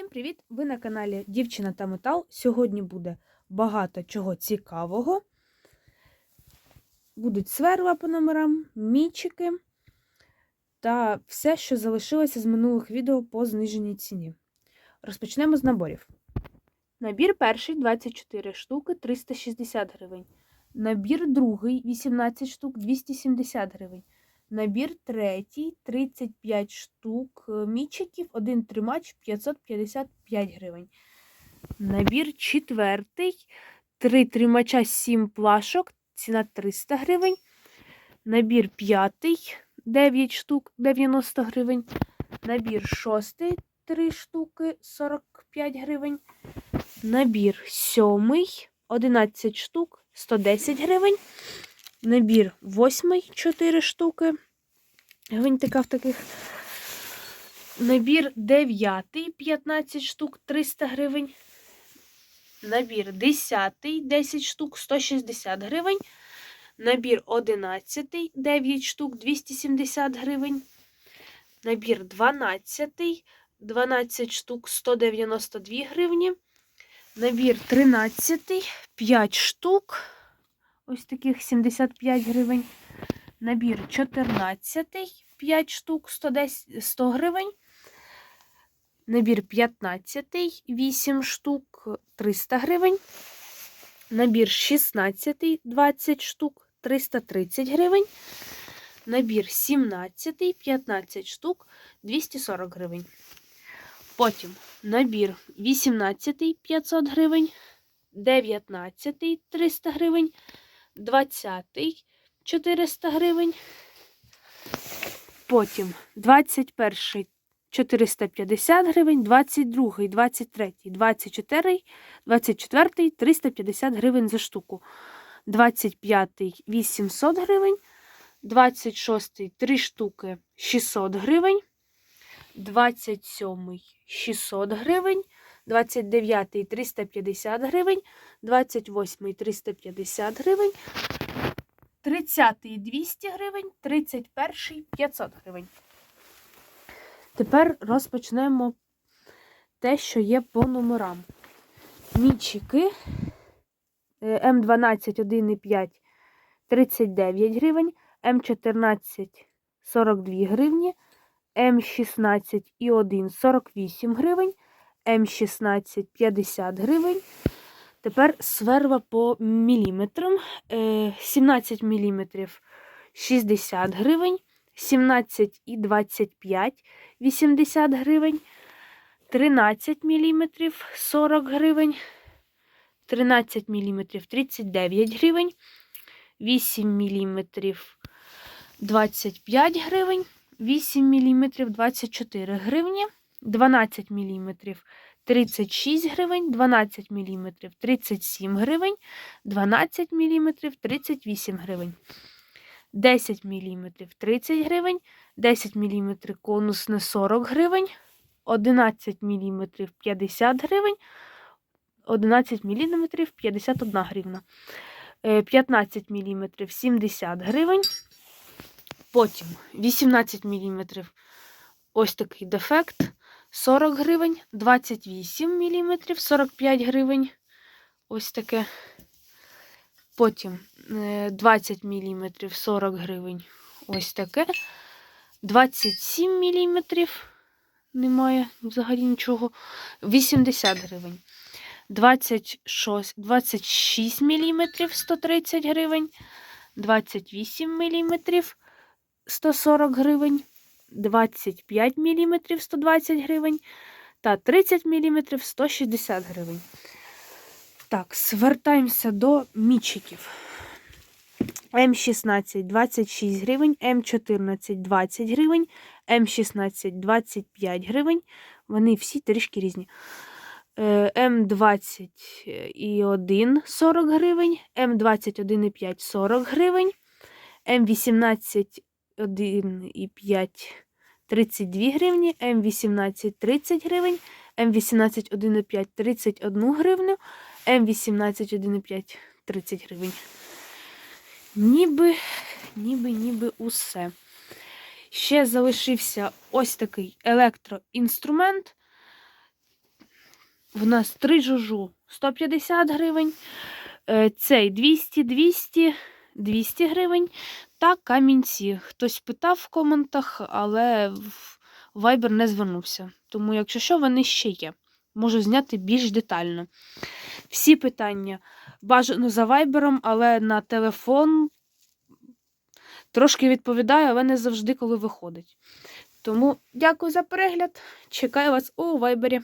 Всім привіт! Ви на каналі Дівчина та Метал. Сьогодні буде багато чого цікавого. Будуть сверла по номерам, мічики та все, що залишилося з минулих відео по зниженій ціні. Розпочнемо з наборів. Набір перший 24 штуки 360 гривень. Набір другий 18 штук 270 гривень. Набір третій 35 штук е, мічиків, один тримач 555 гривень. Набір четвертий, три тримача 7 плашок, ціна 300 гривень. Набір п'ятий 9 штук 90 гривень. Набір шостий 3 штуки 45 гривень. Набір сьомий 11 штук 110 гривень. Набір восьмий 4 штуки. Гвинтика в таких. Набір дев'ятий 15 штук 300 гривень. Набір десятий 10 штук 160 гривень. Набір одинадцятий 9 штук 270 гривень. Набір дванадцятий 12 штук 192 гривні. Набір тринадцятий 5 штук. Ось таких 75 гривень. Набір 14, 5 штук 110, 100 гривень. Набір 15, 8 штук 300 гривень. Набір 16, 20 штук 330 гривень. Набір 17, 15 штук 240 гривень. Потім набір 18, 500 гривень. 19 300 гривень. 20 400 гривень. Потім 21 450 гривень, 22, 23, 24, 24 350 гривень за штуку. 25 800 гривень, 26 3 штуки 600 гривень, 27 600 гривень, 29 350 гривень, 28 350 гривень, 30 200 гривень, 31 500 гривень. Тепер розпочнемо те, що є по номерам. Мічики е, М12 1,5 39 гривень, М14 42 гривні, М16 і 1 48 гривень, М16 50 гривень. Тепер сверва по міліметрам. Е, 17 міліметрів 60 гривень, 17 і 25 80 гривень, 13 міліметрів 40 гривень, 13 міліметрів 39 гривень, 8 міліметрів 25 гривень, 8 міліметрів 24 гривні, 12 міліметрів 36 гривень, 12 мм 37 гривень, 12 мм 38 гривень, 10 мм 30 гривень, 10 мм конусне 40 гривень, 11 мм 50 гривень, 11 мм 51 гривна, 15 мм 70 гривень, потім 18 мм ось такий дефект. 40 гривень, 28 мм, 45 гривень. Ось таке. Потім 20 мм, 40 гривень. Ось таке. 27 мм. Немає взагалі нічого. 80 гривень. 26, 26 мм 130 гривень. 28 мм 140 гривень. 25 мм 120 гривень та 30 мм 160 гривень. Так, звертаємося до мічиків. М16 26 гривень, М14 20 гривень, М16 25 гривень. Вони всі трішки різні. М20 і 1 40 гривень, М21,5 40 гривень, М18 1,5 32 гривні, М18 30 гривень, М18 1,5 31 гривню, М18 1,5 30 гривень. Ніби, ніби, ніби усе. Ще залишився ось такий електроінструмент. В нас три жужу 150 гривень, е, цей 200, 200, 200 гривень та камінці. Хтось питав в коментах, але в Viber не звернувся. Тому, якщо що, вони ще є. Можу зняти більш детально. Всі питання бажано за вайбером, але на телефон трошки відповідаю, але не завжди, коли виходить. Тому дякую за перегляд. Чекаю вас у вайбері.